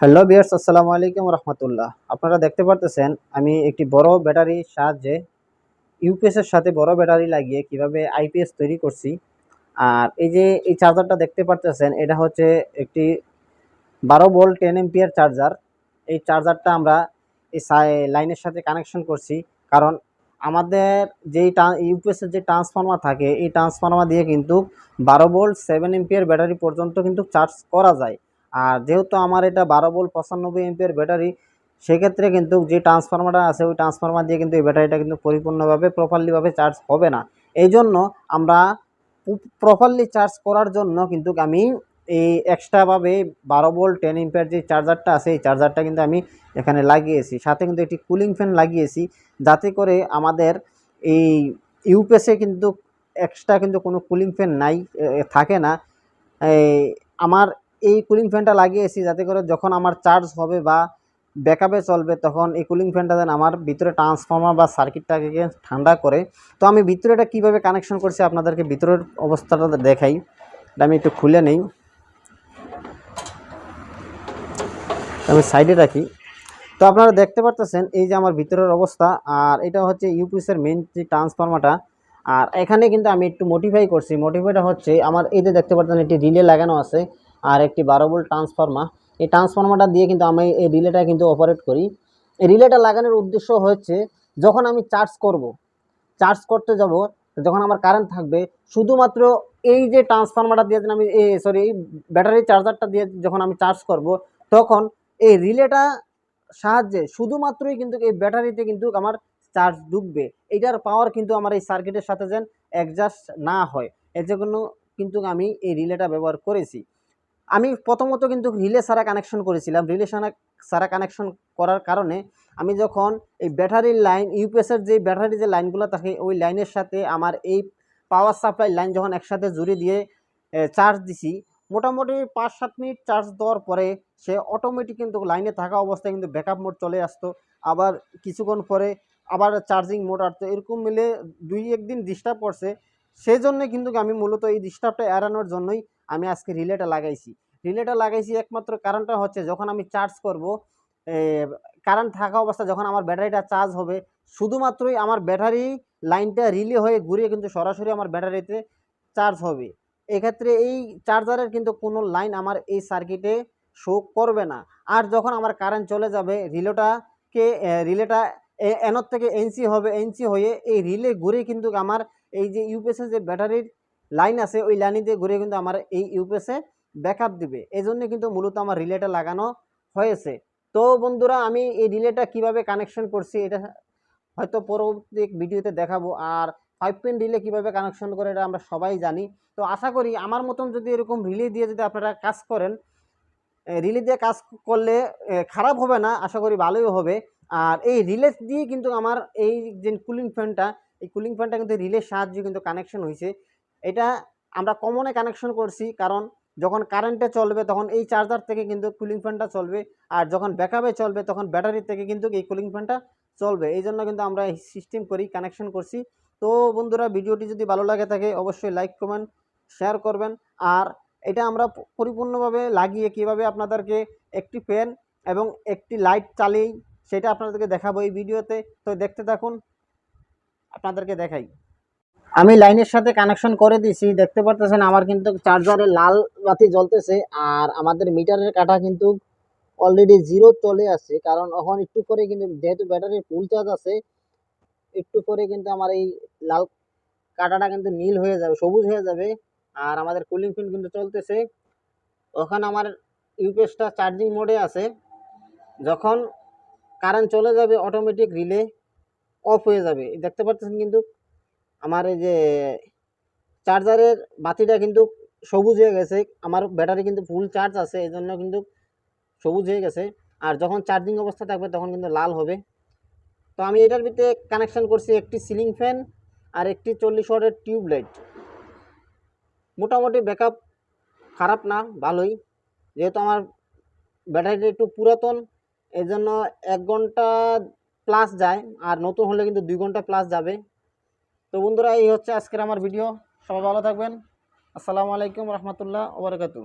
Hello বিয়ার্স আসসালামু আলাইকুম রহমতুল্লাহ। আপনারা দেখতে পারতেছেন, আমি একটি বড় ব্যাটারির সাহায্যে ইউপিএসের সাথে বড় ব্যাটারি লাগিয়ে কীভাবে আইপিএস তৈরি করছি। আর এই যে এই চার্জারটা দেখতে পারতেছেন, এটা হচ্ছে একটি বারো ভোল্ট টেন এমপিয়ার চার্জার এই চার্জারটা আমরা এই লাইনের সাথে কানেকশন করছি। কারণ আমাদের যেই ইউপিএস এর যে ট্রান্সফর্মার থাকে, এই ট্রান্সফর্মার দিয়ে কিন্তু বারো ভোল্ট সেভেন এমপিয়ার ব্যাটারি পর্যন্ত কিন্তু চার্জ করা যায়। আর যেহেতু আমার এটা বারো ভোল্ট পঁচানব্বই এমপিয়ার ব্যাটারি, সেক্ষেত্রে কিন্তু যে ট্রান্সফরমারটা আছে, ওই ট্রান্সফরমার দিয়ে কিন্তু এই ব্যাটারিটা কিন্তু পরিপূর্ণভাবে প্রপারলিভাবে চার্জ হবে না। এই জন্য আমরা প্রপারলি চার্জ করার জন্য কিন্তু আমি এই এক্সট্রাভাবে বারো ভোল্ট টেন এমপিয়ার যে চার্জারটা আছে, এই চার্জারটা কিন্তু আমি এখানে লাগিয়েছি। সাথে কিন্তু একটি কুলিং ফ্যান লাগিয়েছি, যাতে করে আমাদের এই ইউপিএসে কিন্তু এক্সট্রা কিন্তু কোনো কুলিং ফ্যান নাই থাকে না। আমার এই কুলিং ফ্যানটা লাগিয়েছি যাতে করে যখন আমার চার্জ হবে বা ব্যাকআপে চলবে তখন এই কুলিং ফ্যানটা যেন আমার ভিতরে ট্রান্সফর্মার বা সার্কিটটাকে ঠান্ডা করে। তো আমি ভিতরে এটা কীভাবে কানেকশন করছি আপনাদেরকে ভিতরের অবস্থাটা দেখাই। এটা আমি একটু খুলে নেই। আমি সাইডে রাখি। তো আপনারা দেখতে পারতেছেন এই যে আমার ভিতরের অবস্থা, আর এটা হচ্ছে ইউপিএসের মেন যে ট্রান্সফর্মারটা আর এখানে কিন্তু আমি একটু মডিফাই করছি। মডিফাইটা হচ্ছে আমার এই যে দেখতে পাচ্ছেন একটি রিলে লাগানো আছে। আর একটি বারো ভোল্ট ট্রান্সফর্মার এই ট্রান্সফর্মারটা দিয়ে কিন্তু আমি এই রিলেটা কিন্তু অপারেট করি। এই রিলেটা লাগানোর উদ্দেশ্য হচ্ছে, যখন আমি চার্জ করব চার্জ করতে যাব, যখন আমার কারেন্ট থাকবে, শুধুমাত্র এই যে ট্রান্সফর্মারটা দিয়েছেন আমি এই সরি এই ব্যাটারি চার্জারটা দিয়ে যখন আমি চার্জ করব, তখন এই রিলেটা সাহায্যে শুধুমাত্রই কিন্তু এই ব্যাটারিতে কিন্তু আমার চার্জ ঢুকবে। এটার পাওয়ার কিন্তু আমার এই সার্কিটের সাথে যেন অ্যাডজাস্ট না হয়। এর জন্য কিন্তু আমি এই রিলেটা ব্যবহার করেছি। আমি প্রথমত কিন্তু রিলে ছাড়া কানেকশন করেছিলাম। রিলে ছাড়া কানেকশন করার কারণে আমি যখন এই ব্যাটারির লাইন ইউপিএসের যে ব্যাটারি যে লাইনগুলো থাকে, ওই লাইনের সাথে আমার এই পাওয়ার সাপ্লাই লাইন যখন একসাথে জুড়ে দিয়ে চার্জ দিছি, মোটামুটি পাঁচ সাত মিনিট চার্জ দেওয়ার পরে সে অটোমেটিক কিন্তু লাইনে থাকা অবস্থায় কিন্তু ব্যাকআপ মোড চলে আসতো। আবার কিছুক্ষণ পরে আবার চার্জিং মোড আসতো। এরকম মিলে দুই একদিন ডিস্টার্ব করছে। সেই জন্য কিন্তু আমি মূলত এই ডিস্টার্বটা এড়ানোর জন্যই আমি আজকে রিলেটা লাগাইছি। রিলেটা লাগাইছি একমাত্র কারণটা হচ্ছে যখন আমি চার্জ করব কারেন্ট থাকা অবস্থা যখন আমার ব্যাটারিটা চার্জ হবে, শুধুমাত্রই আমার ব্যাটারি লাইনটা রিলে হয়ে ঘুরে কিন্তু সরাসরি আমার ব্যাটারিতে চার্জ হবে। এক্ষেত্রে এই চার্জারের কিন্তু কোনো লাইন আমার এই সার্কিটে শো করবে না। আর যখন আমার কারেন্ট চলে যাবে রিলেটাকে রিলেটা এনর থেকে এনসি হবে এনসি হয়ে এই রিলে ঘুরে কিন্তু আমার এই যে ইউপিএসের যে ব্যাটারির লাইন আছে, ওই লাইন দিয়ে ঘুরে কিন্তু আমার এই ইউপিএসে ব্যাকআপ দিবে। এই জন্য কিন্তু মূলত আমার রিলেটা লাগানো হয়েছে। তো বন্ধুরা, আমি এই রিলেটা কীভাবে কানেকশন করছি এটা হয়তো পরবর্তী ভিডিওতে দেখাবো। আর ফাইভ পেন রিলে কীভাবে কানেকশন করে এটা আমরা সবাই জানি। তো আশা করি আমার মতন যদি এরকম রিলে দিয়ে যদি আপনারা কাজ করেন রিলে দিয়ে কাজ করলে খারাপ হবে না, আশা করি ভালোই হবে। আর এই রিলে দিয়ে কিন্তু আমার এই যে কুলিং ফ্যানটা এই কুলিং ফ্যানটা কিন্তু রিলের সাহায্যে কিন্তু কানেকশন হয়েছে। এটা আমরা কমনে কানেকশন করছি, কারণ যখন কারেন্টে চলবে তখন এই চার্জার থেকে কিন্তু কুলিং ফ্যানটা চলবে, আর যখন ব্যাকআপে চলবে তখন ব্যাটারি থেকে কিন্তু এই কুলিং ফ্যানটা চলবে। এই জন্য কিন্তু আমরা এই সিস্টেম করি কানেকশন করছি। তো বন্ধুরা, ভিডিওটি যদি ভালো লাগে থাকে, অবশ্যই লাইক কমেন্ট শেয়ার করবেন। আর এটা আমরা পরিপূর্ণভাবে লাগিয়ে কীভাবে আপনাদেরকে একটি ফ্যান এবং একটি লাইট চালিয়ে সেটা আপনাদেরকে দেখাবো এই ভিডিওতে। তো দেখতে থাকুন, আপনাদেরকে দেখাই। আমি লাইনের সাথে কানেকশন করে দিয়েছি দেখতে পারতেছেন আমার কিন্তু চার্জারে লাল বাতি জ্বলতেছে আর আমাদের মিটারের কাটা কিন্তু অলরেডি জিরো চলে আসছে। কারণ এখন একটু পরে কিন্তু যেহেতু ব্যাটারির ফুল চার্জ আছে, একটু পরে কিন্তু আমার এই লাল কাটাটা কিন্তু নীল হয়ে যাবে, সবুজ হয়ে যাবে আর আমাদের কুলিং ফ্যান কিন্তু চলতেছে। ওখানে আমার ইউপিএসটা চার্জিং মোডে আছে। যখন কারেন্ট চলে যাবে অটোমেটিক রিলে অফ হয়ে যাবে। দেখতে পাচ্ছেন কিন্তু আমার এই যে চার্জারের বাতিটা কিন্তু সবুজ হয়ে গেছে। আমার ব্যাটারি কিন্তু ফুল চার্জ আছে এই জন্য কিন্তু সবুজ হয়ে গেছে। আর যখন চার্জিং অবস্থা থাকবে তখন কিন্তু লাল হবে। তো আমি এটার ভিতরে কানেকশান করছি একটি সিলিং ফ্যান আর একটি চল্লিশ ওয়াটের টিউবলাইট। মোটামুটি ব্যাকআপ খারাপ না, ভালোই। যেহেতু আমার ব্যাটারিটা একটু পুরাতন এই জন্য এক ঘণ্টা প্লাস যায়। আর নতুন হলে কিন্তু দুই ঘণ্টা প্লাস যাবে। তো বন্ধুরা এই হচ্ছে আজকের আমার ভিডিও। সবাই ভালো থাকবেন। আসসালামু আলাইকুম রহমতুল্লাহ ওবরাকাতু